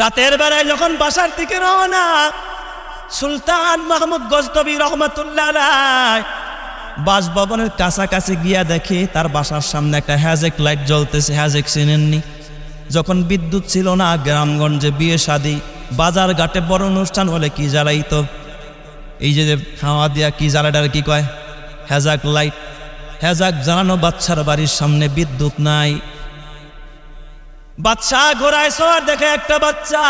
রাতের বেলায় যখন বাসার দিকে রওনা, সুলতান মাহমুদ গজনবী রহমতুল্লাহ বাসভবনের কাছাকাছি গিয়া দেখে তার বাসার সামনে একটা হ্যাজেক লাইট জ্বলতেছে, হ্যাজেক চিনেননি। যখন বিদ্যুৎ ছিল না, গ্রামগঞ্জে বিয়ে শাদি, বাজার ঘাটে বড় অনুষ্ঠান হলে কি জ্বালাইতো এই যে যে খাওয়া দিয়া কি জ্বালাটার কি কয়? হ্যাজাক লাইট, হ্যাজাক জ্বালানো বাচ্চার বাড়ির সামনে বিদ্যুৎ নাই। বাচ্চা ঘোড়ায় সবার দেখে একটা বাচ্চা।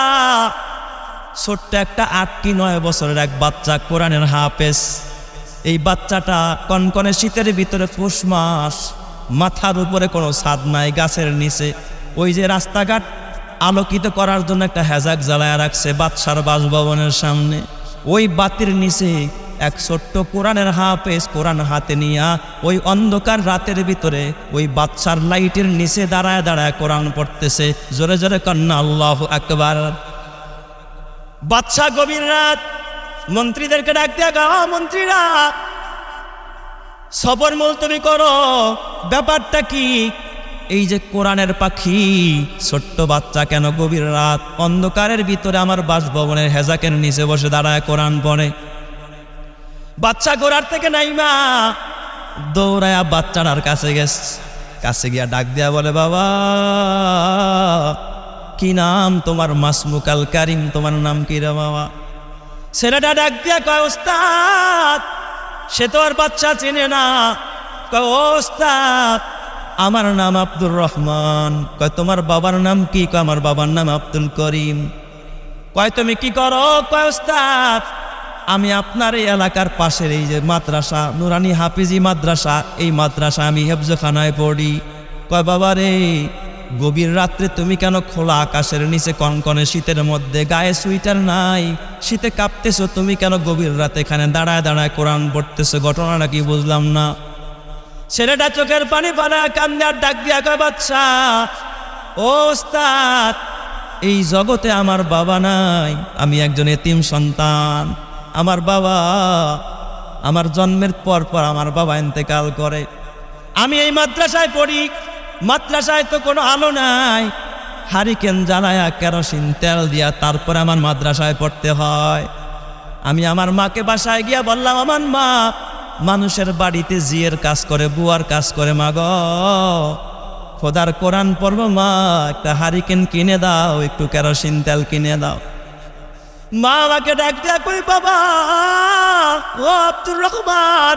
ছোট্ট একটা আট কি নয় বছরের এক বাচ্চা কোরআনের হাফেজ। এই বাচ্চাটা কনকনে শীতের ভিতরে পৌষ মাস, মাথার উপরে কোনো ছাদ নাই, গাছের নিচে। ওই যে রাস্তাঘাট আলোকিত করার জন্য একটা হ্যাজাক জ্বালায় রাখছে বাচ্চার বাসভবনের সামনে। ওই বাতির নিচে এক ছোট্ট কোরআনের হাফেজ কোরআন হাতে নিয়া ওই অন্ধকার রাতের ভিতরে ওই বাচ্চার লাইটের নিচে দাঁড়ায় দাঁড়ায় কোরআন পড়তেছে। জোরে জোরে কন্যা আল্লাহ একবার বাচ্চা গভীর রাত, মন্ত্রীদেরকে ডাক দিয়া গাওয়া মন্ত্রীরা, সবর তুমি করো, ব্যাপারটা কি? এই যে কোরআনের পাখি, ছোট্ট বাচ্চা কেন গভীর রাত? অন্ধকারের ভিতরে আমার বাসভবনের হেজাকের নিচে বসে দাঁড়ায় কোরআন পড়ে। বাচ্চা গোড়ার থেকে নাইমা দৌড়ায়া বাচ্চাটার কাছে গেছ। কাছে গিয়া ডাক দিয়া বলে, বাবা, কি নাম তোমার? মাসমুকাল কারিম, তোমার নাম কি রে বাবা? ছেলেটা ডাক দিয়া কয়, ওস্তাদ, সে তো আর বাচ্চা চিনে না। কয়, "ও ওস্তাদ, আমার নাম আব্দুর রহমান। কয়, তোমার বাবার নাম কি? কয়, আমার বাবার নাম আব্দুল করিম। কয়, তুমি কি করো? কয়, ওস্তাদ আমি আপনার এই এলাকার পাশের এই যে মাদ্রাসা, নুরানি হাফিজি মাদ্রাসা, এই মাদ্রাসা আমি হেফজখানায় পড়ি। কয়, বাবা রে, গভীর রাত্রে তুমি কেন খোলা আকাশের নিচে কনকনে শীতের মধ্যে গায়ে সুইটার নাই? শীতে কাঁপতেছো, তুমি কেন গভীর রাতে এখানে দাঁড়ায় দাঁড়ায় কোরআন পড়তেছো? ঘটনাটা কি বুঝলাম না। ছেলেটা চোখের পানি ফালা কান্দে আর ডাক দিয়া কয়, বাচ্চা, ও ওস্তাদ, এই জগতে আমার বাবা নাই, আমি একজন এতিম সন্তান। আমার বাবা আমার জন্মের পর পর আমার বাবা ইন্তেকাল করে। আমি এই মাদ্রাসায় পড়ি, মাদ্রাসায় তো কোনো আলো নাই। হারিকেন জ্বালায়া কেরোসিন তেল দিয়া তারপর আমার মাদ্রাসায় পড়তে হয়। আমি আমার মাকে বাসায় গিয়া বললাম, আমার মা, মানুষের বাড়িতে জিয়ের কাজ করে, বুয়ার কাজ করে মা গ খোদার কোরআন পর্ব মা, একটা হারিকেন কিনে দাও, একটু কেরোসিন তেল কিনে দাও। মা আমাকে ডাক দিয়া কই, বাবা, ও আব্দুর রহমান,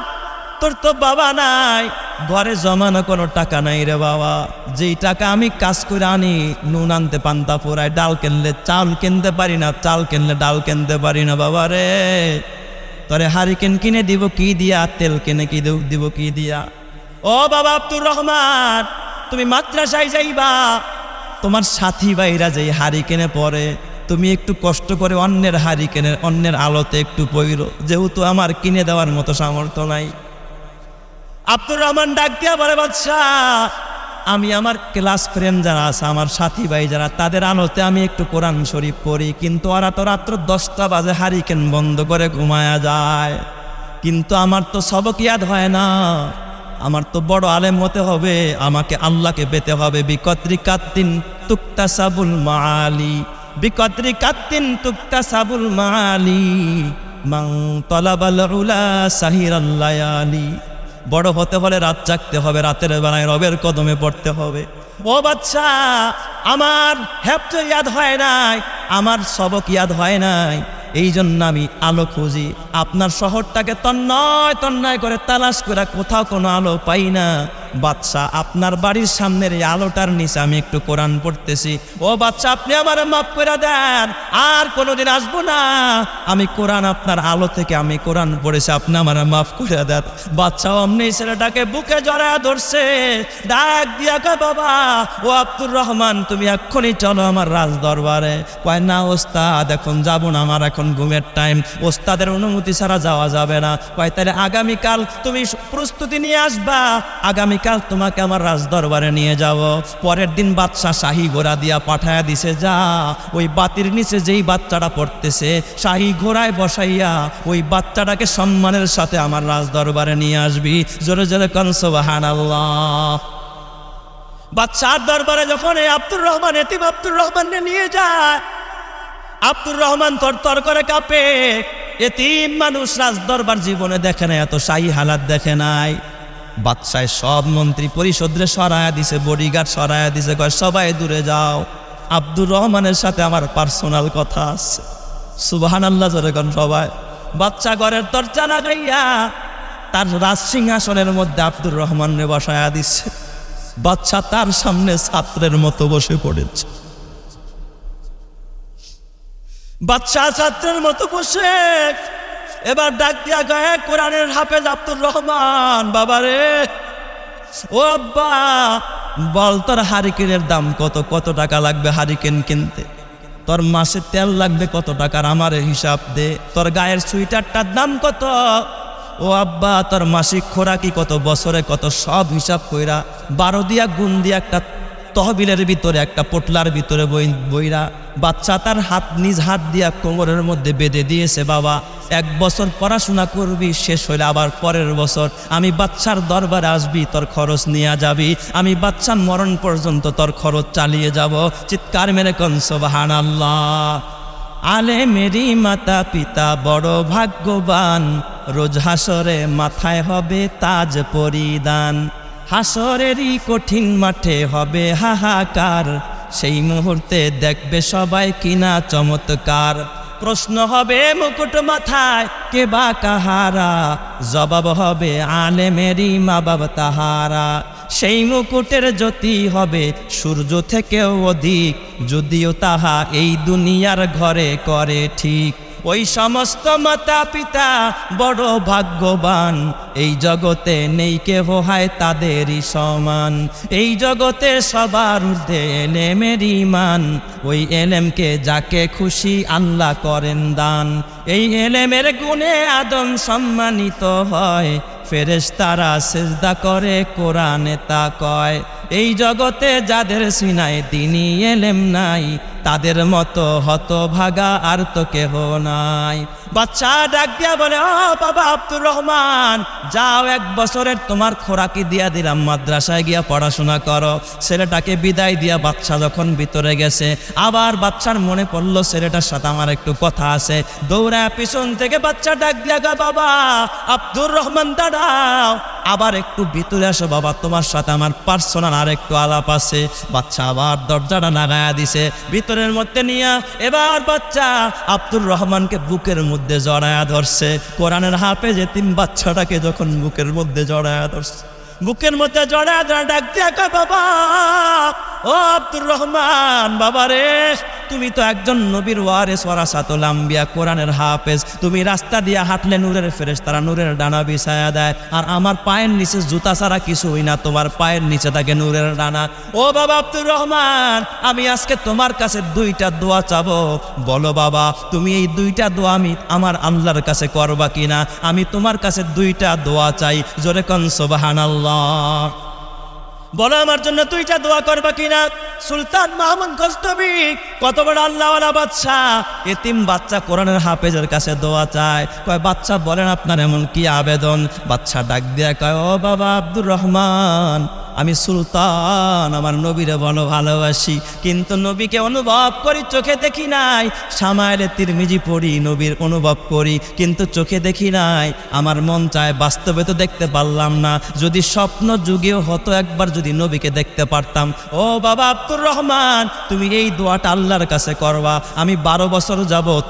তোর তো বাবা নাই, ঘরে জমানো কোনো টাকা নাই রে বাবা। যেই টাকা আমি কাজ করে আনি, নুন আনতে, পান্তা পোড়ায়, ডাল কিনলে চাল কিনতে পারি না, চাল কিনলে ডাল কিনতে পারি না বাবা রে। তরে হারিকেন কিনে দিব, কি দিয়া? তেল কিনে কি দিব, কি দিয়া? ও বাবা আব্দুর রহমান, তুমি মাদ্রাসায় যাইবা, তোমার সাথী ভাইরা যেই হাড়ি কেনে পরে তুমি একটু কষ্ট করে অন্যের হাড়ি কেনে, অন্যের আলোতে একটু পইরো। যেহেতু আমার কিনে দেওয়ার মতো সামর্থ্য নাই। আব্দুর রহমান ডাক দিয়া বলে বাচ্চা আমি আমার ক্লাস ফ্রেন্ড যারা আছে, আমার সাথী ভাই যারা, তাদের আলোতে আমি একটু কোরআন শরীফ পড়ি। কিন্তু ওরা তো রাত্র দশটা বাজে হারিকেন বন্ধ করে ঘুমায়া যায়। কিন্তু আমার তো সবক ইয়াদ হয় না। আমার তো বড় আলেম হতে হবে, আমাকে আল্লাহকে পেতে হবে। বিকত্রি কাত্তিন তুক্তা সাবুল মালি বিকত্রি কাত্তিন তুক্তা সাবুল মালি, মাং তলাবাল উলা সাহির আল্লায়ালি বড় হতে হলে রাত জাগতে হবে, রাতের বেলায় রবের কদমে পড়তে হবে। ও বাচ্চা, আমার হ্যাপটো ইয়াদ হয় নাই, আমার সবক ইয়াদ হয় নাই। এই জন্য আমি আলো খুঁজি, আপনার শহরটাকে তন্নয় তন্নয় করে তালাশ করে কোথাও কোনো আলো পাই না। বাচ্চা, আপনার বাড়ির সামনের এই আলোটার নিচে আমি একটু কোরআন পড়তেছি। ও বাচ্চা, আপনি আমার মাফ করে দেন, আর কোনোদিন আসব না। আমি কোরআন আপনার আলো থেকে আমি কোরআন পড়েছি, আপনি আমার মাফ করে দেন। বাচ্চা অমনি ছেলেটাকে বুকে জড়া ধরছে। ডাক দিয়া বাবা, ও আব্দুর রহমান, তুমি এক্ষুনি চলো আমার রাজ দরবারে। কয়, না ওস্তাদ, এখন যাব না, আমার এখন ঘুমের টাইম। ওস্তাদের অনুমতি ছাড়া যাওয়া যাবে না। কয়, তাহলে আগামীকাল তুমি প্রস্তুতি নিয়ে আসবা। আগামীকাল তোমাকে আমার রাজ দরবারে নিয়ে যাব। পরের দিন বাদশাহ শাহী ঘোড়া দিয়া পাঠায় দিছে, যা, ওই বাতির নিচে যেই বাচ্চাটা পড়তেছে, শাহী ঘোড়ায় বসাইয়া ওই বাচ্চাটাকে সম্মানের সাথে আমার রাজ দরবারে নিয়ে আসবি। জোরে জোরে কনসবাহান আল্লাহ বাচ্চার দরবারে যখন এই আব্দুর রহমান, এতিম আব্দুর রহমানকে নিয়ে যায়, আব্দুর রহমান তর তর করে কাঁপে। এতিম মানুষ রাজ দরবার জীবনে দেখে নাই এত শাহী হালাত দেখে নাই। বাদশায় সব মন্ত্রী পরিষদরে সরায়া দিছে বডিগার্ড সরায়া দিছে, কয়, সবাই দূরে যাও। আব্দুর রহমানের সাথে আমার পার্সোনাল কথা আছে। সুবাহান আল্লাহ যখন সবাই। বাচ্চা ঘরের দরজা না গাইয়া তার রাজ সিংহাসনের মধ্যে আব্দুর রহমানরে বসায়া দিচ্ছে বাচ্চা তার সামনে ছাত্রের মতো বসে পড়েছে। বাচ্চা ছাত্রের মতো বসে এবার ডাক দিয়া গায়ে কোরআনের হাফেজ আব্দুর রহমান, বাবারে। ও আব্বা, বল তোর হারিকেনের দাম কত? কত টাকা লাগবে হারিকেন কিনতে? তোর মাসে তেল লাগবে কত টাকার আমার হিসাব দে। তোর গায়ের সুইটারটার দাম কত? ও আব্বা, তোর মাসিক খোরাকি কত? বছরে কত? সব হিসাব কইরা বারো দিয়া, গুণ দিয়া একটা তহবিলের ভিতরে, একটা পোটলার ভিতরে বই বইরা বাচ্চা তার হাত নিজ হাত দিয়া কোমরের মধ্যে বেঁধে দিয়েছে, বাবা, এক বছর পড়াশোনা করবি, শেষ হইলে আবার পরের বছর। আমি বাচ্চার দরবারে আসবি, তোর খরচ নিয়ে যাবি। আমি বাচ্চার মরণ পর্যন্ত তোর খরচ চালিয়ে যাব। চিৎকার মেরে কনসবাহান আল্লাহ আলে মেরি মাতা পিতা বড় ভাগ্যবান, রোজ হাসরে মাথায় হবে তাজ পরিদান হাসরেরই কঠিন মাঠে হবে হাহাকার। সেই মুহূর্তে দেখবে সবাই কিনা চমৎকার। প্রশ্ন হবে, মুকুট মাথায় কে বা কাহারা? জবাব হবে আলে মেরি মা বাবা তাহারা। সেই মুকুটের জ্যোতি হবে, সূর্য থেকেও অধিক। যদিও তাহা এই দুনিয়ার ঘরে করে ঠিক। ওই সমস্ত মাতা পিতা বড় ভাগ্যবান। এই জগতে নেই কেহ, হয় তাদেরই সমান। এই জগতে সবার ঊর্ধ্বে এলেমের ইমান ওই এলেমকে যাকে খুশি আল্লাহ করেন দান। এই এলেমের গুণে আদম সম্মানিত হয়। ফেরেশতারা সেজদা করে, কোরআনে তা কয়। এই জগতে যাদের সিনায় তিনি এলেম নাই তাদের মতো হতভাগা আর তো কেহ নাই। বাচ্চা ডাক দিয়া বলে, ও বাবা আব্দুর রহমান, যাও এক বছরের তোমার খোরাকি দিয়া দিলাম, মাদ্রাসায় গিয়া পড়াশোনা করো। ছেলেটাকে বিদায় দিয়া বাচ্চা যখন ভিতরে গেছে, আবার বাচ্চার মনে পড়ল, ছেলেটার সাথে আমার একটু কথা আছে। দৌড়া পিছন থেকে বাচ্চা ডাক দিয়া, গা বাবা আব্দুর রহমান, দাঁড়াও। আবার একটু ভিতরে আসো, বাবা, তোমার সাথে আমার পার্সোনাল আর একটু আলাপ আছে। বাচ্চা আবার দরজাটা নাগায়া দিছে। ভিতরের মধ্যে নিয়ে এবার বাচ্চা আব্দুর রহমানকে বুকের মধ্যে জড়ায়া ধরছে। কোরআনের হাফে যে তিন বাচ্চাটাকে যখন বুকের মধ্যে জড়ায়া ধরছে। বুকের মধ্যে জড়ায়া ধরা ডাক দিয়া বাবা, ও আব্দুর রহমান, বাবা রে তুমি তো একজন নবীর ওয়ারে ওয়ারাসাতুল আম্বিয়া, কোরআনের হাফেজ। তুমি রাস্তা দিয়ে হাঁটলে নূরের ফেরেশ তারা নূরের ডানা বিছায়া দেয়। আর আমার পায়ের নিচে জুতা ছাড়া কিছুই না, তোমার পায়ের নিচে থাকে নূরের ডানা। ও বাবা আব্দুর রহমান, আমি আজকে তোমার কাছে দুইটা দোয়া চাবো। বলো বাবা, তুমি এই দুইটা দোয়া আমি আমার আল্লাহর কাছে করবা কিনা? আমি তোমার কাছে দুইটা দোয়া চাই। জোরে কন, সুবহানাল্লাহ। বলো আমার জন্য দুইটা দোয়া করবা কিনা? সুলতান মাহমুদ গস্তবি কত বড় আল্লাহওয়ালা বাচ্চা এতিম বাচ্চা কোরআনের হাফেজের কাছে দোয়া চায়। কয়, বাচ্চা, বলেন আপনার এমন কি আবেদন? বাচ্চা ডাক দিয়া কয়, ও বাবা আব্দুর রহমান, আমি সুলতান, আমার নবীরে বলো ভালোবাসি। কিন্তু নবীকে অনুভব করি, চোখে দেখি নাই। সামায়ের তিরমিজি পড়ি, নবীর অনুভব করি। কিন্তু চোখে দেখি নাই। আমার মন চায়, বাস্তবে তো দেখতে পারলাম না। যদি স্বপ্ন যুগেও হতো একবার, যদি নবীকে দেখতে পারতাম। ও বাবা রহমান তুমি এই দোয়াটা আল্লাহর কাছে করবা। আমি বারো বছর যাবত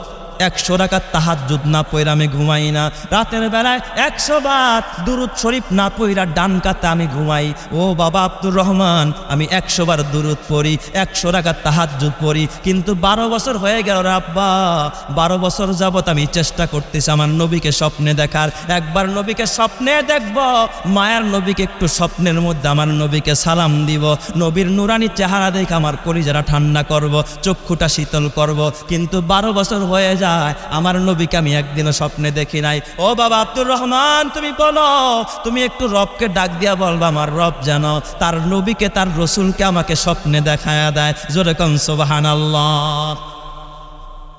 একশো তাহার যুদ্ধ না পইরা আমি ঘুমাই না। রাতের বেলায় একশো বার দুরুদ শরীফ না পইরা ডান কাতে আমি ঘুমাই। ও বাবা আব্দুর রহমান, আমি একশো বার দুরুদ পড়ি, একশো তাহার যুদ্ধ পড়ি। কিন্তু বারো বছর হয়ে গেল রে আব্বা। বারো বছর যাবত আমি চেষ্টা করতেছি আমার নবীকে স্বপ্নে দেখার। একবার নবীকে স্বপ্নে দেখব, মায়ার নবীকে একটু স্বপ্নের মধ্যে আমার নবীকে সালাম দিব। নবীর নুরানি চেহারা দেখে আমার কলিজারা ঠান্ডা করব, চক্ষুটা শীতল করব। কিন্তু বারো বছর হয়ে যায় আমার নবীকে আমি একদিনও স্বপ্নে দেখি নাই। ও বাবা আব্দুর রহমান, তুমি বলো, তুমি একটু রবকে ডাক দিয়া বলবা, আমার রব যেন তার নবীকে, তার রসুলকে আমাকে স্বপ্নে দেখায়া দেয়। জোরে সোবাহান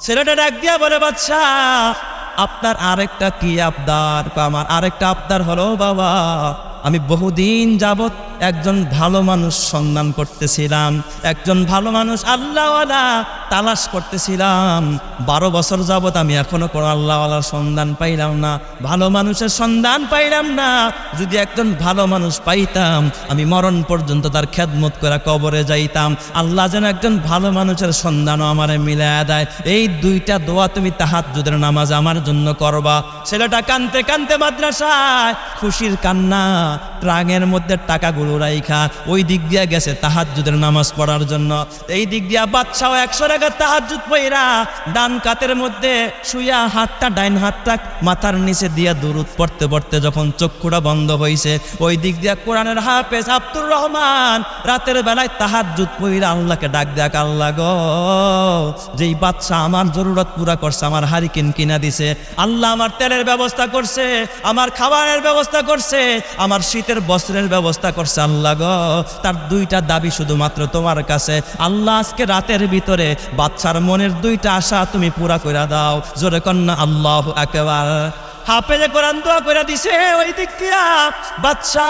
ছেলেটা ডাক দিয়া বলে, বাচ্চা, আপনার আরেকটা কি আবদার? আমার আরেকটা আবদার হলো বাবা, আমি বহুদিন যাবত একজন ভালো মানুষ সন্ধান করতেছিলাম। একজন ভালো মানুষ আল্লাহওয়ালা তালাশ করতেছিলাম, বারো বছর যাবত আমি এখনও কোনো আল্লাহওয়ালার সন্ধান পাইলাম না, ভালো মানুষের সন্ধান পাইলাম না। যদি একজন ভালো মানুষ পাইতাম, আমি মরণ পর্যন্ত তার খেদমত করে কবরে যাইতাম। আল্লাহ যেন একজন ভালো মানুষের সন্ধানও আমার মিলায় দেয়। এই দুইটা দোয়া তুমি তাহাত যুদের নামাজ আমার জন্য করবা। ছেলেটা কানতে কানতে মাদ্রাসায়, খুশির কান্না ট্রাঙের মধ্যে টাকাগুলো রাইখা, ওই দিক দিয়ে গেছে তাহাত যুদের নামাজ পড়ার জন্য। এই দিক দিয়া বাচ্চাও একশো টাকা তাহাত জুত পইরা ডান কাতের মধ্যে শুইয়া হাতটা, ডাইন হাতটা মাথার নিচে দিয়া দূরত পড়তে পড়তে যখন চক্ষুটা বন্ধ হইছে, ওই দিক দিয়া কোরআনের হাফেজ আব্দুর রহমান রাতের বেলায় তাহাত জুত পইরা আল্লাহকে ডাক দেখ, আল্লাহ গো, যেই বাচ্চা আমার জরুরত পুরা করছে, আমার হারিকেন কিনা দিছে, আল্লাহ আমার তেলের ব্যবস্থা করছে, আমার খাবারের ব্যবস্থা করছে, আমার শীতের বস্ত্রের ব্যবস্থা করছে, আল্লাহ গো, তার দুইটা দাবি শুধুমাত্র তোমার কাছে, আল্লাহ আজকে রাতের ভিতরে বাচ্চার মনের দুইটা আশা তুমি পুরা করে দাও। জোরে কন্যা, আল্লাহ একেবারে হাফেজে কোরআন দোয়া করে দিছে, ওই দিক বাচ্চা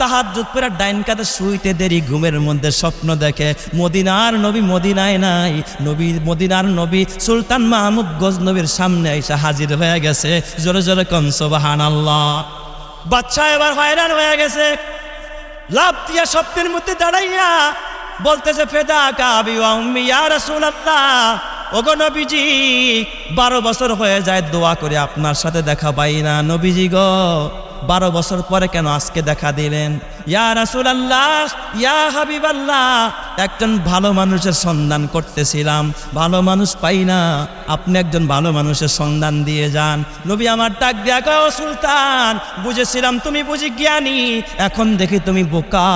তাহার জুত করে ডাইন কাতে শুইতে দেরি, ঘুমের মধ্যে স্বপ্ন দেখে। মদিনার নবী মদিনায় নাই, নবী মদিনার নবী সুলতান মাহমুদ গজ নবীর সামনে এসে হাজির হয়ে গেছে। জোরে জোরে কনসবাহান আল্লাহ বাচ্চা এবার হয়রান হয়ে গেছে। লাভ দিয়া স্বপ্নের মধ্যে দাঁড়াইয়া বলতেছে, ফেদা কাবি ইয়া রাসূলুল্লাহ। ওগো নবীজি, বারো বছর হয়ে যায় দোয়া করে আপনার সাথে দেখা পাই না। নবীজি গো, বারো বছর পরে কেন আজকে দেখা দিলেন? ইয়া রাসূলুল্লাহ ইয়া হাবিবাল্লাহ। একজন ভালো মানুষের সন্ধান করতেছিলাম ভালো মানুষ পাই না। আপনি একজন ভালো মানুষের সন্ধান দিয়ে যান। নবী আমার ডাক দিয়া কয়, সুলতান বুঝেছিলাম তুমি বুঝি জ্ঞানী। এখন দেখি তুমি বোকা।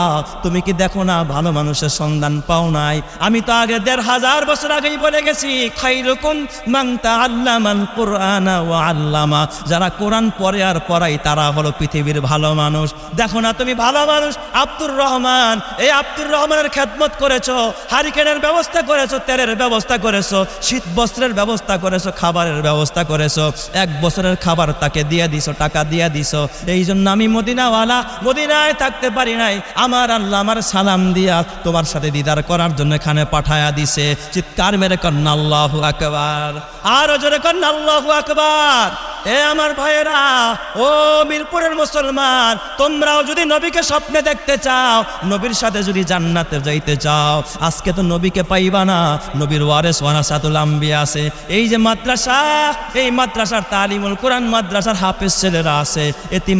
তুমি কি দেখো না ভালো মানুষের সন্ধান পাও নাই? আমি তো আগে দেড় হাজার বছর আগেই বলে গেছি খাইরকম মাংতা আল্লামান কোরআনা ও আল্লামা। যারা কোরআন পড়ে আর পড়াই তারা হলো পৃথিবীর ভালো মানুষ। দেখো না তুমি ভালো মানুষ আব্দুর রহমান, এই আব্দুর রহমানের খেদমত করেছ, হারিকেনের ব্যবস্থা করেছ, তেলের ব্যবস্থা করেছ, শীত বস্ত্রের ব্যবস্থা করেছ, খাবারের ব্যবস্থা করেছ, এক বছরের খাবার তাকে দিয়ে দিছো, টাকা দিয়ে দিছো। এই জন্য আমি মদিনাওয়ালা, মদিনায় থাকতে পারি নাই। আমার আল্লাহ আমার সালাম দিয়া তোমার সাথে দিদার করার জন্য এখানে পাঠায়া দিছে। চিৎকার মেরে কন্যা আল্লাহ আকবার। আরও জোরে কন্যা আল্লাহ আকবার। এ আমার ভাইয়েরা, ও মিরপুরের মুসলমান, তোমরাও যদি নবীকে স্বপ্নে দেখতে চাও, নবীর সাথে যদি জান্নাতে যাইতে চাও, আজকে তো নবীকে পাইবা না, নবীর ওয়ারেস, ওয়ারাসাতুল আম্বিয়া আছে। এই যে মাদ্রাসা, এই মাদ্রাসার তালিমুল কোরআন মাদ্রাসার হাফেজ ছেলেরা আছে, এতিম